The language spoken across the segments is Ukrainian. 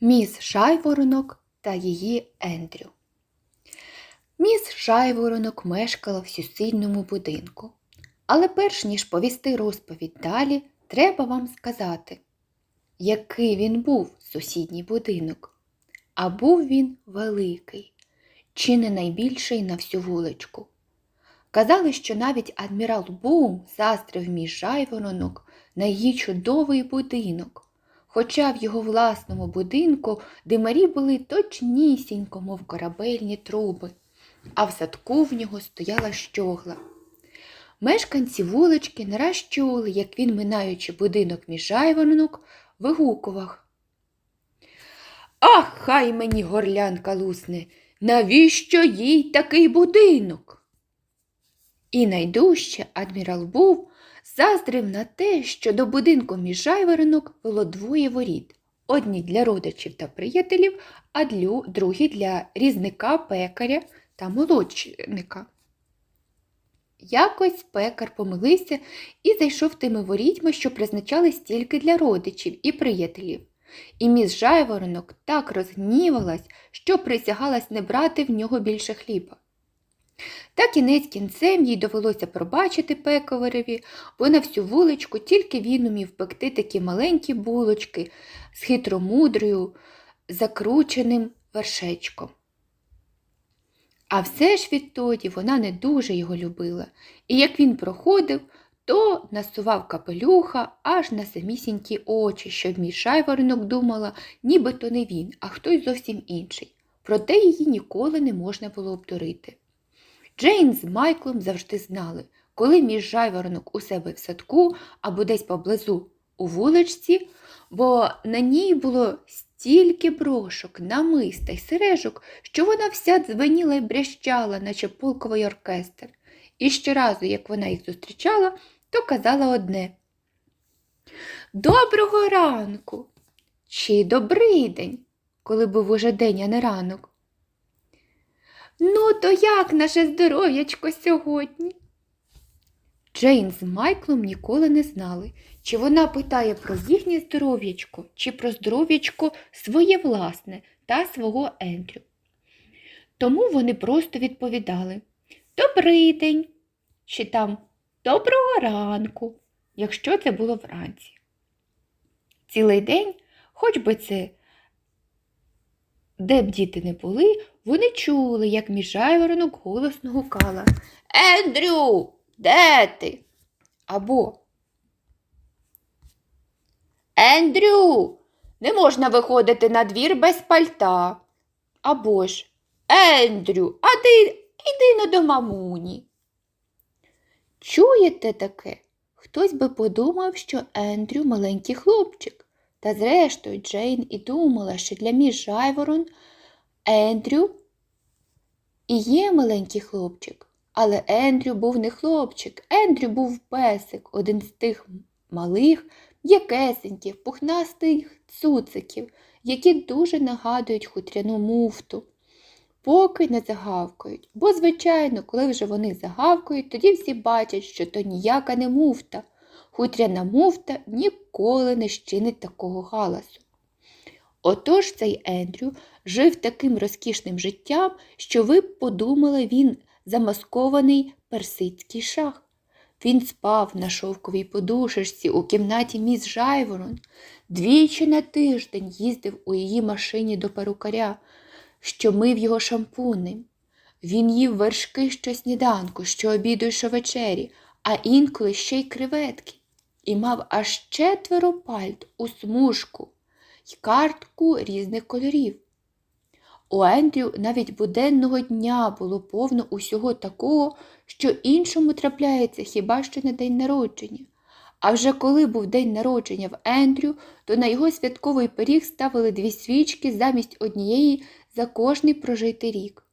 Міс Жайворонок та її Ендрю. Міс Жайворонок мешкала в сусідньому будинку. Але перш ніж повісти розповідь далі, треба вам сказати, який він був сусідній будинок. А був він великий, чи не найбільший на всю вуличку. Казали, що навіть адмірал Бум заздрив між жайворонок на її чудовий будинок. Хоча в його власному будинку димарі були точнісінько, мов корабельні труби, а в садку в нього стояла щогла. Мешканці вулички не раз чули, як він, минаючи будинок між жайворонок, вигукував. Ах, хай мені горлянка лусне, навіщо їй такий будинок? І найдужче адмірал був заздрив на те, що до будинку між жайворонок було двоє воріт. Одні для родичів та приятелів, а другі для різника, пекаря та молодчиника. Якось пекар помилився і зайшов тими ворітьми, що призначались тільки для родичів і приятелів. І міс жайворонок так розгнівалась, що присягалась не брати в нього більше хліба. Та кінець кінцем їй довелося пробачити пекареві, бо на всю вуличку тільки він умів пекти такі маленькі булочки з хитромудрою, закрученим вершечком. А все ж відтоді вона не дуже його любила, і як він проходив, то насував капелюха аж на самісінькі очі, щоб мій шайворонок думала, ніби то не він, а хтось зовсім інший. Проте її ніколи не можна було обдурити. Джейн з Майклом завжди знали, коли між жайворонок у себе в садку або десь поблизу у вуличці, бо на ній було стільки брошок, намиста й сережок, що вона вся дзвеніла й брящала, наче полковий оркестр. І щоразу, як вона їх зустрічала, то казала одне Доброго ранку! Чи добрий день, коли був уже день, а не ранок. Ну, то як наше здоров'ячко сьогодні? Джейн з Майклом ніколи не знали, чи вона питає про їхнє здоров'ячко, чи про здоров'ячко своє власне та свого Ендрю. Тому вони просто відповідали Добрий день, чи там Доброго ранку, якщо це було вранці. Цілий день, хоч би це де б діти не були, вони чули, як між голосно гукала Ендрю, де ти? Або Ендрю, не можна виходити на двір без пальта. Або ж Ендрю, а ти йди на до мамуні. Чуєте таке? Хтось би подумав, що Ендрю маленький хлопчик. Та зрештою Джейн і думала, що для між жайворон Ендрю і є маленький хлопчик. Але Ендрю був не хлопчик, Ендрю був песик, один з тих малих, м'якесеньких, пухнастих цуциків, які дуже нагадують хутряну муфту. Поки не загавкають, бо, звичайно, коли вже вони загавкають, тоді всі бачать, що то ніяка не муфта. Хутряна муфта ніколи не щинить такого галасу. Отож цей Ендрю жив таким розкішним життям, що ви б подумали, він замаскований персидський шах. Він спав на шовковій подушечці у кімнаті міс Жайворон, двічі на тиждень їздив у її машині до перукаря, що мив його шампунем. Він їв вершки щосніданку, що обіду й щовечері, а інколи ще й креветки, і мав аж четверо пальт у смужку й картку різних кольорів. У Ендрю навіть буденного дня було повно усього такого, що іншому трапляється хіба що на день народження. А вже коли був день народження в Ендрю, то на його святковий пиріг ставили дві свічки замість однієї за кожний прожитий рік.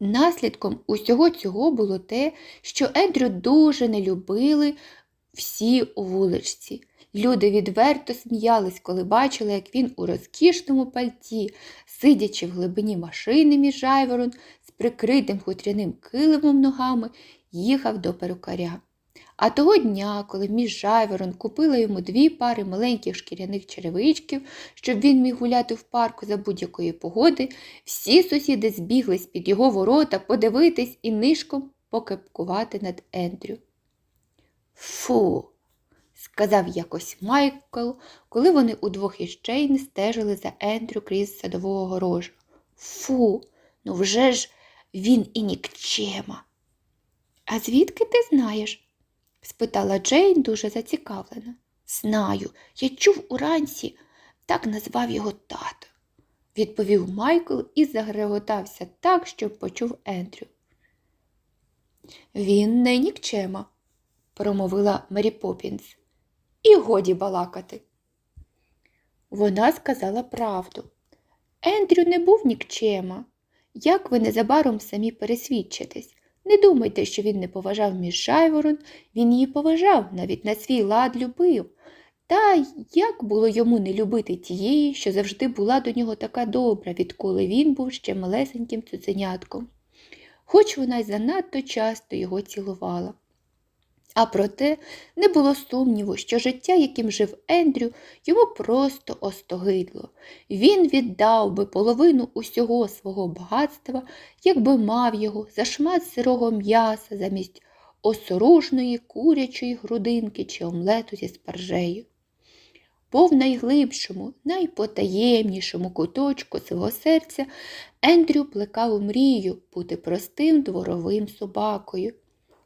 Наслідком усього цього було те, що Ендрю дуже не любили всі у вуличці. Люди відверто сміялись, коли бачили, як він у розкішному пальті, сидячи в глибині машини між жайворон, з прикритим хутряним килимом ногами, їхав до перукаря. А того дня, коли міс Жайворон купила йому дві пари маленьких шкіряних черевичків, щоб він міг гуляти в парку за будь-якої погоди, всі сусіди збіглись під його ворота подивитись і нишком покепкувати над Ендрю. Фу, сказав якось Майкл, коли вони удвох із Джейн стежили за Ендрю крізь садового горожу. Фу, ну вже ж він і нікчема. А звідки ти знаєш? спитала Джейн дуже зацікавлена. Знаю, я чув уранці, так назвав його тато, відповів Майкл і загреготався так, щоб почув Ендрю. Він не нікчема, промовила Мері Поппінс. І годі балакати. Вона сказала правду. Ендрю не був нікчема. Як ви незабаром самі пересвідчитесь? Не думайте, що він не поважав міс Жайворон, він її поважав, навіть на свій лад любив. Та як було йому не любити тієї, що завжди була до нього така добра, відколи він був ще малесеньким цуценятком, хоч вона й занадто часто його цілувала. А проте не було сумніву, що життя, яким жив Ендрю, йому просто остогидло. Він віддав би половину усього свого багатства, якби мав його за шмат сирого м'яса замість осоружної курячої грудинки чи омлету зі спаржею. Бо в найглибшому, найпотаємнішому куточку свого серця Ендрю плекав мрію бути простим дворовим собакою.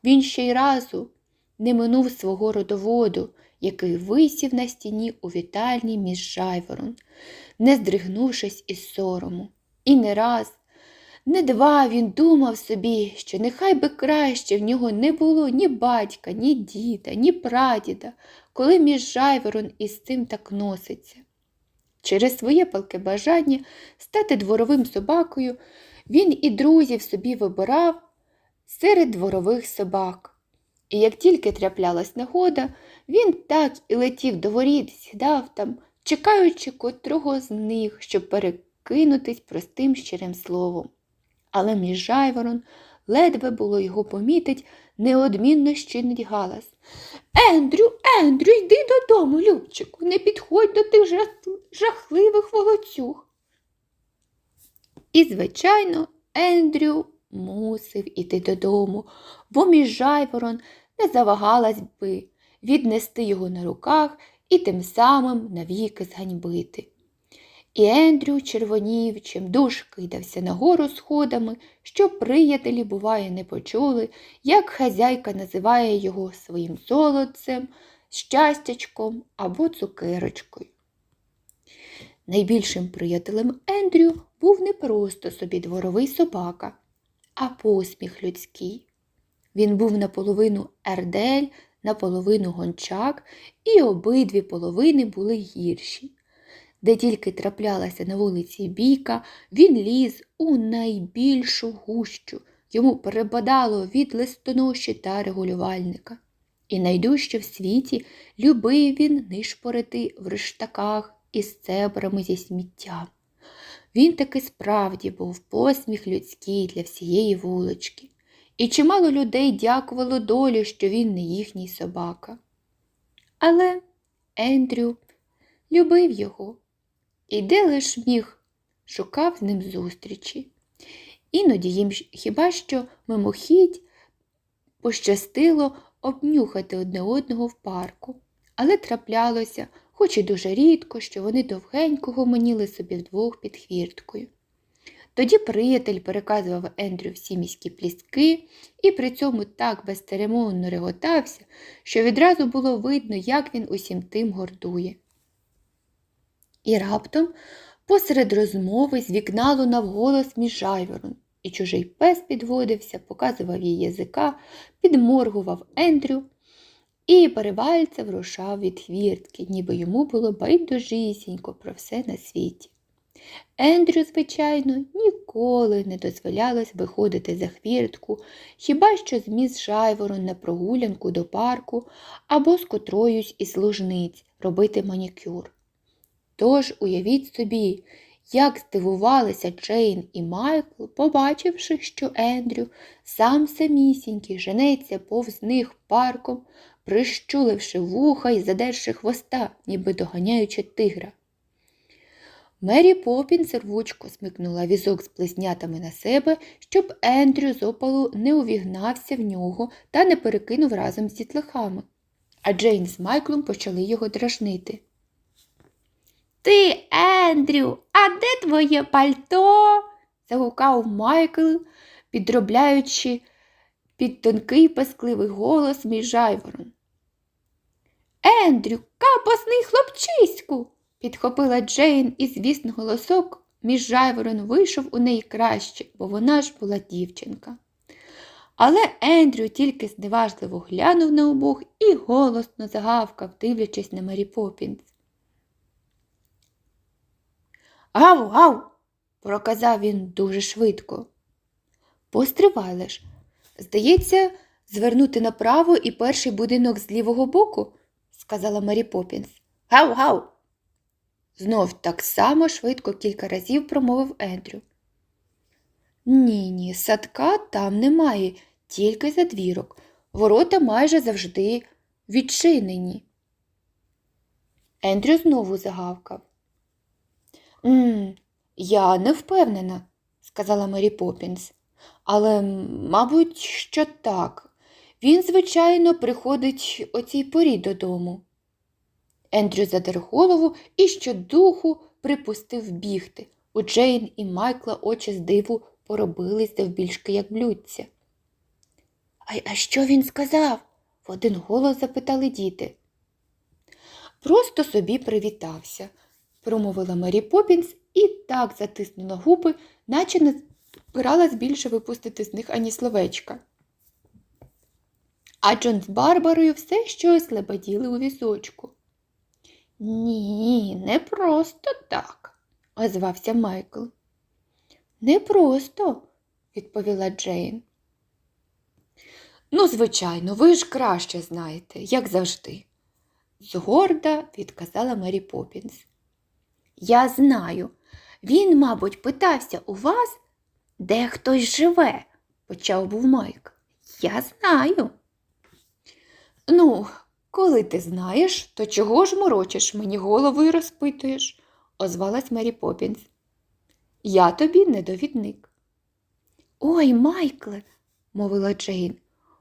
Він ще й разу не минув свого родоводу, який висів на стіні у вітальні між Жайворон, не здригнувшись із сорому. І не раз, не два він думав собі, що нехай би краще в нього не було ні батька, ні діда, ні прадіда, коли між Жайворон із цим так носиться. Через своє палке бажання стати дворовим собакою, він і друзів собі вибирав серед дворових собак. І як тільки траплялась нагода, він так і летів до воріт, сідав там, чекаючи котрого з них, щоб перекинутись простим щирим словом. Але між жайворон ледве було його помітить, неодмінно щинить галас. Ендрю, Ендрю, йди додому, Любчику, не підходь до тих жахливих волоцюг. І, звичайно, Ендрю мусив іти додому, бо між жайворон не завагалась би віднести його на руках і тим самим навіки зганьбити. І Ендрю червонів, чим душ кидався нагору сходами, щоб приятелі, буває, не почули, як хазяйка називає його своїм золотцем, щастячком або цукерочкою. Найбільшим приятелем Ендрю був не просто собі дворовий собака, а посміх людський. Він був наполовину ердель, наполовину гончак, і обидві половини були гірші. Де тільки траплялася на вулиці бійка, він ліз у найбільшу гущу, йому перепадало від листоноші та регулювальника. І найдужче в світі любив він нишпорити в рештаках із цебрами зі сміттям. Він таки справді був посміх людський для всієї вулички. І чимало людей дякувало долі, що він не їхній собака. Але Ендрю любив його і де лиш міг, шукав з ним зустрічі. Іноді їм хіба що мимохідь пощастило обнюхати одне одного в парку, але траплялося, хоч і дуже рідко, що вони довгенько гомоніли собі вдвох під хвірткою. Тоді приятель переказував Ендрю всі міські плістки і при цьому так безцеремонно реготався, що відразу було видно, як він усім тим гордує. І раптом посеред розмови з вікна лунав голос між і чужий пес підводився, показував їй язика, підморгував Ендрю і перевальцем рушав від хвіртки, ніби йому було байдужісінько про все на світі. Ендрю, звичайно, ніколи не дозволялось виходити за хвіртку, хіба що з міс Жайворон на прогулянку до парку або з котроюсь із служниць робити манікюр. Тож уявіть собі, як здивувалися Джейн і Майкл, побачивши, що Ендрю сам самісінький женеться повз них парком, прищуливши вуха і задерши хвоста, ніби доганяючи тигра. Мері Попінс рвучко смикнула візок з плеснятами на себе, щоб Ендрю з опалу не увігнався в нього та не перекинув разом з дітлахами. А Джейн з Майклом почали його дражнити. Ти, Ендрю, а де твоє пальто? загукав Майкл, підробляючи під тонкий пескливий голос мій жайворон. Ендрю, капосний хлопчиську. Підхопила Джейн, і, звісно, голосок між жайворон вийшов у неї краще, бо вона ж була дівчинка. Але Ендрю тільки зневажливо глянув на обох і голосно загавкав, дивлячись на Мері Попінс. Гав, гав, проказав він дуже швидко. Постривай лиш. Здається, звернути направо і перший будинок з лівого боку, сказала Мері Попінс. Гав, гав. Знов так само швидко кілька разів промовив Ендрю. Ні, ні, садка там немає, тільки задвірок. Ворота майже завжди відчинені. Ендрю знову загавкав. «М, я не впевнена, сказала Мері Попінс. Але, мабуть, що так. Він, звичайно, приходить о цій порі додому. Ендрю задер голову і щодуху припустив бігти. У Джейн і Майкла очі з диву поробились завбільшки, як блюдця. А, а що він сказав? в один голос запитали діти. Просто собі привітався, промовила Мері Попінс і так затиснула губи, наче не збиралась більше випустити з них ані словечка. А Джон з Барбарою все щось лебеділи у візочку. Ні, не просто так, озвався Майкл. Не просто, відповіла Джейн. Ну, звичайно, ви ж краще знаєте, як завжди, згорда відказала Мері Попінс. Я знаю. Він, мабуть, питався у вас, де хтось живе, почав був Майк. Я знаю. Ну, коли ти знаєш, то чого ж морочиш мені голову і розпитуєш, озвалась Мері Попінс. Я тобі не довідник. Ой, Майкле, мовила Джейн,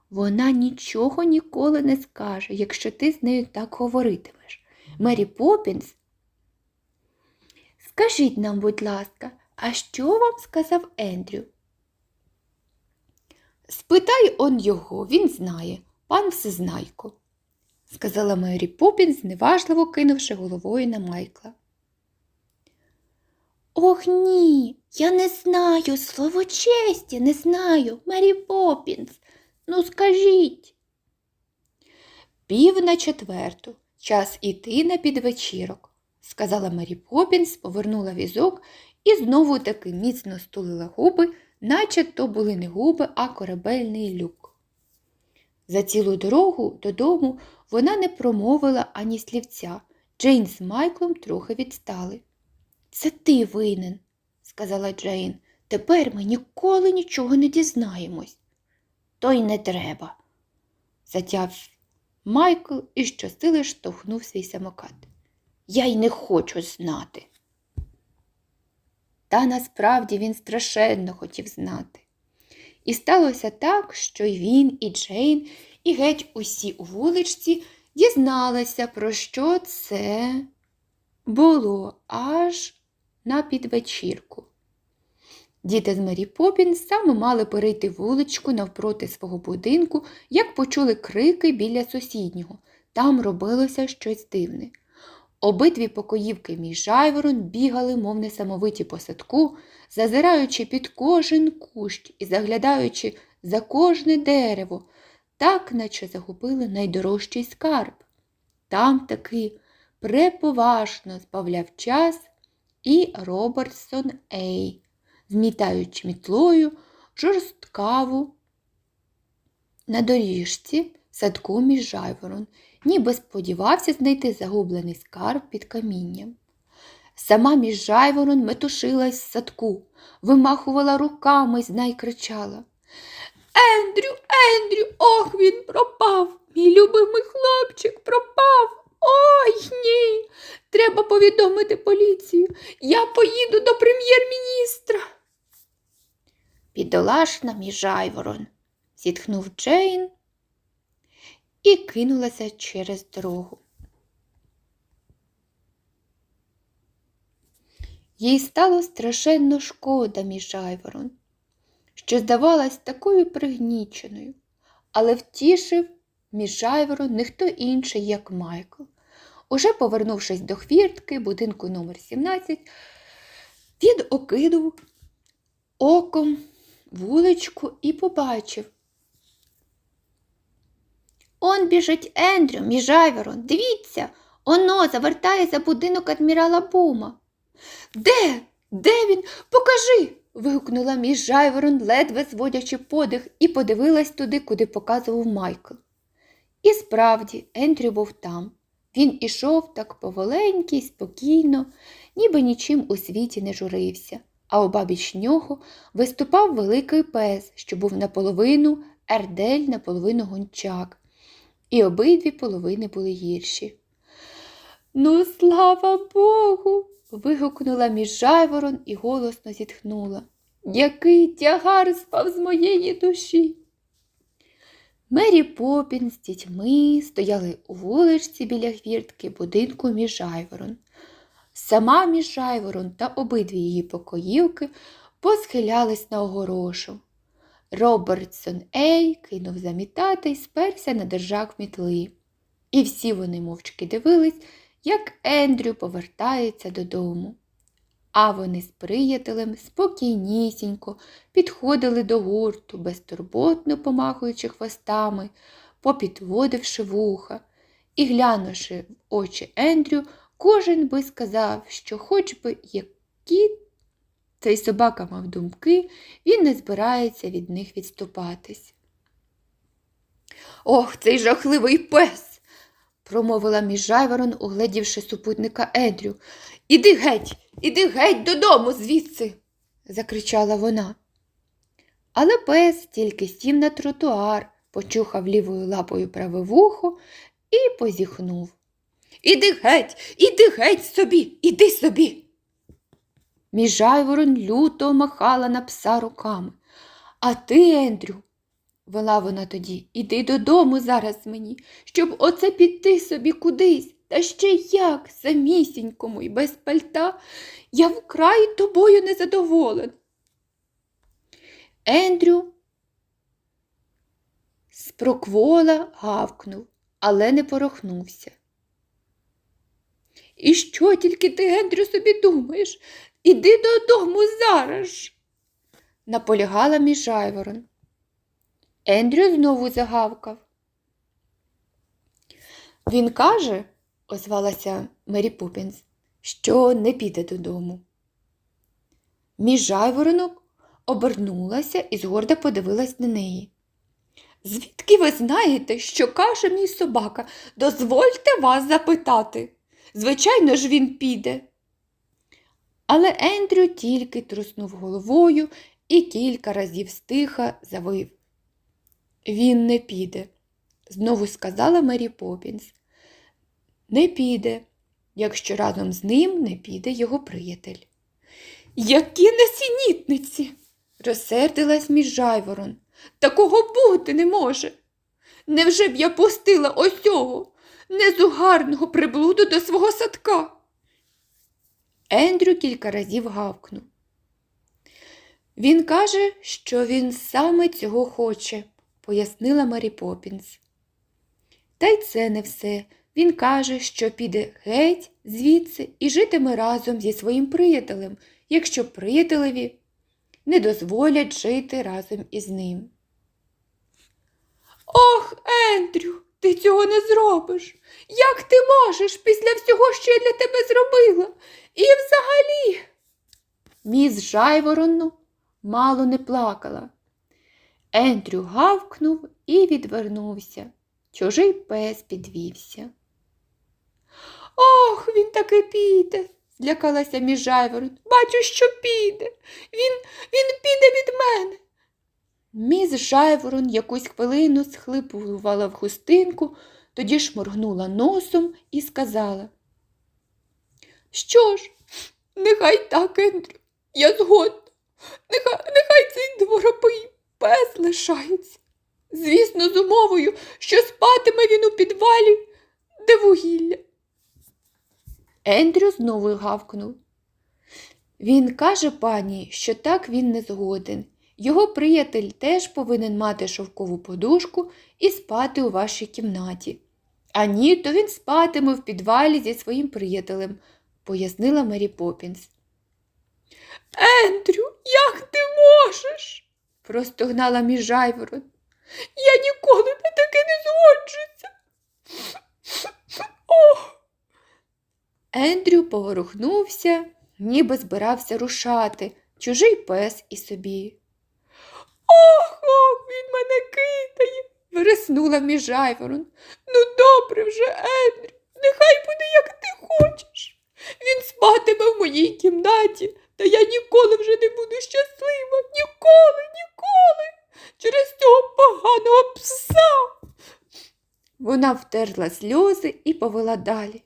вона нічого ніколи не скаже, якщо ти з нею так говоритимеш. Мері Попінс. Скажіть нам, будь ласка, а що вам сказав Ендрю? Спитай он його, він знає, пан всезнайко, сказала Мері Попінс, зневажливо кинувши головою на Майкла. Ох ні, я не знаю, слово честі, не знаю, Мері Попінс. Ну, скажіть. Пів на четверту, час іти на підвечірок, сказала Мері Попінс, повернула візок і знову таки міцно стулила губи, наче то були не губи, а корабельний люк. За цілу дорогу додому вона не промовила ані слівця. Джейн з Майклом трохи відстали. Це ти винен, сказала Джейн. Тепер ми ніколи нічого не дізнаємось. То й не треба, затяв Майкл і щосили штовхнув свій самокат. Я й не хочу знати. Та насправді він страшенно хотів знати. І сталося так, що й він, і Джейн, і геть усі у вуличці дізналися, про що це було аж на підвечірку. Діти з Мері Попінс саме мали перейти вуличку навпроти свого будинку, як почули крики біля сусіднього. Там робилося щось дивне. Обидві покоївки між жайворон бігали, мов несамовиті по садку, зазираючи під кожен кущ і заглядаючи за кожне дерево, так наче загубили найдорожчий скарб. Там таки преповажно збавляв час і Робертсон Ей, змітаючи мітлою жорсткаву на доріжці садку між жайворон, ніби сподівався знайти загублений скарб під камінням. Сама між жайворон метушилась в садку, вимахувала руками знай кричала. Ендрю, Ендрю, ох, він пропав. Мій любимий хлопчик пропав. Ой ні. Треба повідомити поліцію. Я поїду до прем'єр-міністра. Бідолашна мій жайворон, зітхнув Джейн і кинулася через дорогу. Їй стало страшенно шкода між жайворон, що здавалась такою пригніченою, але втішив між жайворон не хто інший, як Майкл. Уже повернувшись до хвіртки будинку номер 17, він окинув оком вуличку і побачив. Он біжить Ендрю, між жайворон, дивіться, оно завертає за будинок адмірала Бума. Де? Де він? Покажи. Вигукнула між жайворон, ледве зводячи подих, і подивилась туди, куди показував Майкл. І справді, Ендрю був там. Він ішов так поволеньки й спокійно, ніби нічим у світі не журився, а обабіч нього виступав великий пес, що був наполовину ердель, наполовину гончак, і обидві половини були гірші. Ну, слава Богу. Вигукнула між жайворон і голосно зітхнула. Який тягар спав з моєї душі. Мері Попін з дітьми стояли у вуличці біля хвіртки будинку між жайворон. Сама між жайворон та обидві її покоївки посхилялись на огорошу. Робертсон Ей кинув замітати й сперся на держак мітли. І всі вони мовчки дивились, як Ендрю повертається додому. А вони з приятелем спокійнісінько підходили до гурту, безтурботно помахуючи хвостами, попідводивши вуха, і, глянувши в очі Ендрю, кожен би сказав, що хоч би які цей собака мав думки, він не збирається від них відступатись. Ох, цей жахливий пес! Промовила між жайворон, угледівши супутника Ендрю. Іди геть, іди геть додому звідси, закричала вона. Але пес тільки сів на тротуар, почухав лівою лапою праве вухо і позіхнув. Іди геть, іди геть собі, іди собі. Між жайворон люто махала на пса руками. А ти, Ендрю, вела вона тоді, іди додому зараз мені, щоб оце піти собі кудись. Та ще як самісінькому і без пальта я вкрай тобою незадоволен. Ендрю спроквола гавкнув, але не порохнувся. І що тільки ти, Ендрю, собі думаєш? Іди додому зараз. ж!» наполягала між жайворон. Ендрю знову загавкав. Він каже, озвалася Мері Поппінс, що не піде додому. Між жайворонок обернулася і згорда подивилась на неї. Звідки ви знаєте, що каже мій собака? Дозвольте вас запитати. Звичайно ж, він піде. Але Ендрю тільки труснув головою і кілька разів стиха завив. Він не піде, знову сказала Мері Поппінс. Не піде, якщо разом з ним не піде його приятель. Які несенітниці, розсердилась між жайворон. Такого бути не може. Невже б я пустила ось цього незугарного приблуду до свого садка? Ендрю кілька разів гавкнув. Він каже, що він саме цього хоче, пояснила Марі Попінс. Та й це не все. Він каже, що піде геть звідси і житиме разом зі своїм приятелем, якщо приятелеві не дозволять жити разом із ним. Ох, Ендрю, ти цього не зробиш. Як ти можеш після всього, що я для тебе зробила? І взагалі. Міс Жайворону мало не плакала. Ендрю гавкнув і відвернувся. Чужий пес підвівся. Ох, він таки піде, злякалася між Жайворон. Бачу, що піде. Він, він піде від мене. Міс Жайворон якусь хвилину схлипувала в хустинку, тоді шморгнула носом і сказала. Що ж, нехай так, Ендрю, я згодна. Нехай, нехай цей дворопий пес лишається. Звісно, з умовою, що спатиме він у підвалі, де вугілля. Ендрю знову гавкнув. Він каже пані, що так він не згоден. Його приятель теж повинен мати шовкову подушку і спати у вашій кімнаті. А ні, то він спатиме в підвалі зі своїм приятелем, пояснила Мері Поппінс. Ендрю, як ти можеш? Простогнала між Жайворон. Я ніколи на таке не згоджуся. Ох. Ендрю поворухнувся, ніби збирався рушати, чужий пес і собі. Ох, ох, він мене кидає, вириснула між Жайворон. Ну, добре вже, Ендрю, нехай буде, як ти хочеш. Він спатиме в моїй кімнаті, та я ніколи вже не буду щаслива. Ніколи, ніколи. Через цього поганого пса. Вона втерла сльози і повела далі.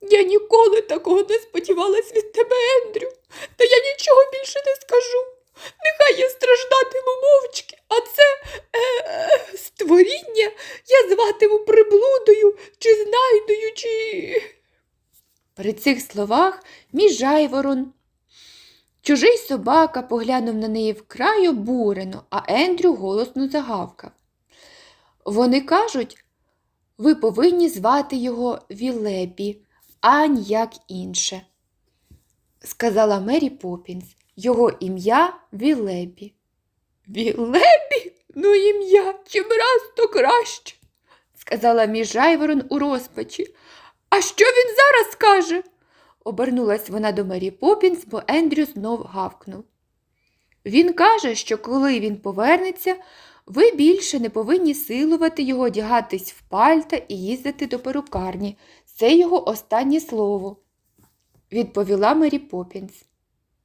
Я ніколи такого не сподівалась від тебе, Ендрю, та я нічого більше не скажу. Нехай я страждатиму мовчки, а це е, е, створіння я зватиму приблудою чи знайдою, чи. При цих словах між Жайворон. Чужий собака поглянув на неї вкрай обурено, а Ендрю голосно загавкав. Вони кажуть, ви повинні звати його Вілепі, а ніяк інше, сказала Мері Поппінс. Його ім'я Вілепі. Вілепі? Ну ім'я чим раз то краще, сказала між Жайворон у розпачі. А що він зараз скаже? обернулась вона до Мері Поппінс, бо Ендрю знов гавкнув. Він каже, що коли він повернеться, ви більше не повинні силувати його одягатись в пальта і їздити до перукарні. Це його останнє слово, відповіла Мері Поппінс.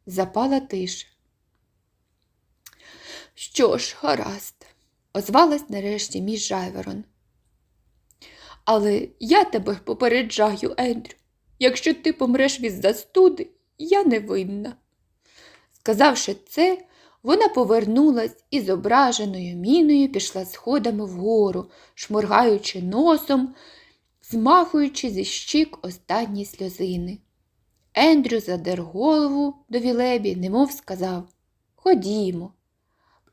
Запала тиша. Що ж, гаразд, озвалась нарешті між Жайверон. Але я тебе попереджаю, Ендрю, якщо ти помреш від застуди, я не винна. Сказавши це, вона повернулась і з ображеною міною пішла сходами вгору, шморгаючи носом, змахуючи зі щік останні сльозини. Ендрю задер голову до Вілебі, немов сказав Ходімо.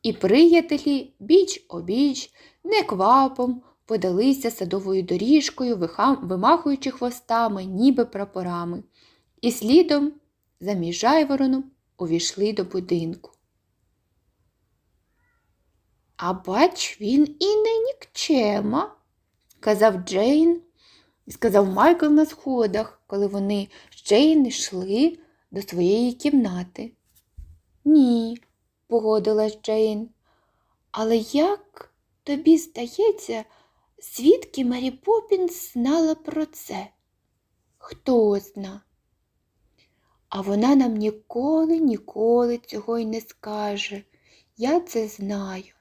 І приятелі біч обіч, неквапом подалися садовою доріжкою, вимахуючи хвостами, ніби прапорами, і слідом, за міжайвороном, увійшли до будинку. А бач, він і не нікчема, казав Джейн, сказав Майкл на сходах, коли вони з Джейн йшли до своєї кімнати. Ні, погодилась Джейн. Але як тобі здається, звідки Мері Поппінс знала про це? Хто зна? А вона нам ніколи, ніколи цього й не скаже. Я це знаю.